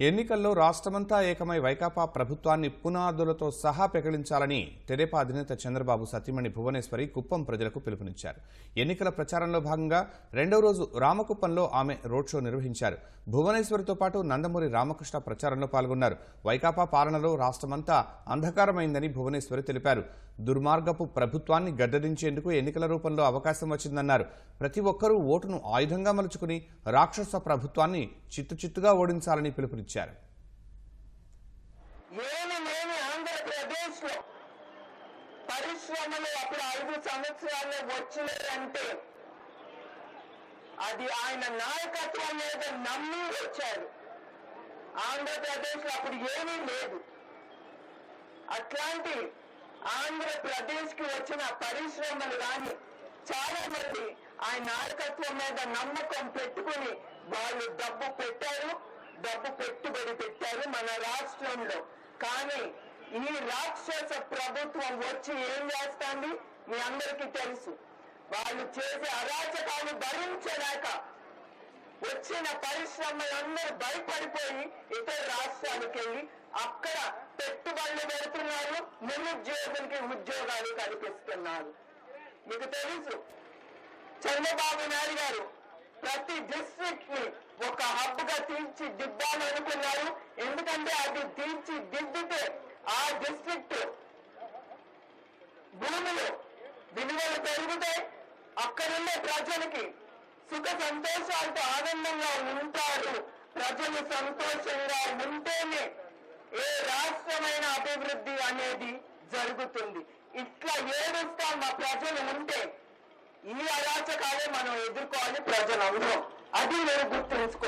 ఎన్నికల్లో రాష్ట్రమంతా ఏకమై వైకాపా ప్రభుత్వాన్ని పునాదులతో సహా పెకలించాలని తెదేపా అధినేత చంద్రబాబు సతీమణి భువనేశ్వరి కుప్పం ప్రజలకు పిలుపునిచ్చారు. ఎన్నికల ప్రచారంలో భాగంగా రెండో రోజు రామకుప్పంలో ఆమె రోడ్ షో నిర్వహించారు. భువనేశ్వరితో పాటు నందమూరి రామకృష్ణ ప్రచారంలో పాల్గొన్నారు. వైకాపా పాలనలో రాష్ట్రమంతా అంధకారమైందని భువనేశ్వరి తెలిపారు. దుర్మార్గపు ప్రభుత్వాన్ని గద్దదించేందుకు ఎన్నికల రూపంలో అవకాశం వచ్చిందన్నారు. ప్రతి ఒక్కరూ ఓటును ఆయుధంగా మలుచుకుని రాక్షస ప్రభుత్వాన్ని చిత్తుచిత్తుగా ఓడించాలని పిలుపునిచ్చారు. ఏమి ఆంధ్రప్రదేశ్ పరిశ్రమలు అప్పుడు ఐదు సంవత్సరాల్లో వచ్చినాయంటే అది ఆయన నాయకత్వం మీద నమ్మి వచ్చారు. ఆంధ్రప్రదేశ్లో అప్పుడు ఏమీ లేదు. అట్లాంటి ఆంధ్రప్రదేశ్కి వచ్చిన పరిశ్రమలు కానీ చాలా మంది ఆయన నాయకత్వం మీద నమ్మకం పెట్టుకుని వాళ్ళు డబ్బు పెట్టారు. డబ్బు పెట్టుబడి పెట్టారు మన రాష్ట్రంలో. కానీ ఈ రాక్షస ప్రభుత్వం వచ్చి ఏం చేస్తాంది? మీ అందరికీ తెలుసు. వాళ్ళు చేసే అరాచకాలు భరించలేక వచ్చిన పరిశ్రమలందరూ భయపడిపోయి ఇతర రాష్ట్రాలకు వెళ్ళి అక్కడ పెట్టుబడులు పెడుతున్నారు నిరుద్యోగులకి ఉద్యోగాలు కల్పిస్తున్నారు. మీకు తెలుసు. చంద్రబాబు నాయుడు గారు ప్రతి డిస్ట్రిక్ట్ని ఒక హబ్గా తీర్చి దిద్దాలనుకున్నారు ఎందుకంటే అది తీర్చి దిద్దితే ఆ డిస్ట్రిక్ట్ భూములు విలువలు పెరుగుతాయి. అక్కడున్న ప్రజలకి సుఖ సంతోషాలతో ఆనందంగా ఉంటారు. ప్రజలు సంతోషంగా ఉంటేనే ఏ రాష్ట్రమైన అభివృద్ధి అనేది జరుగుతుంది. ఇట్లా ఏడుస్తా మా ప్రజలు ఉంటే ఈ అరాచకాలే మనం ఎదుర్కోవాలి ప్రజలు అవసరం అది మీరు గుర్తుంచుకో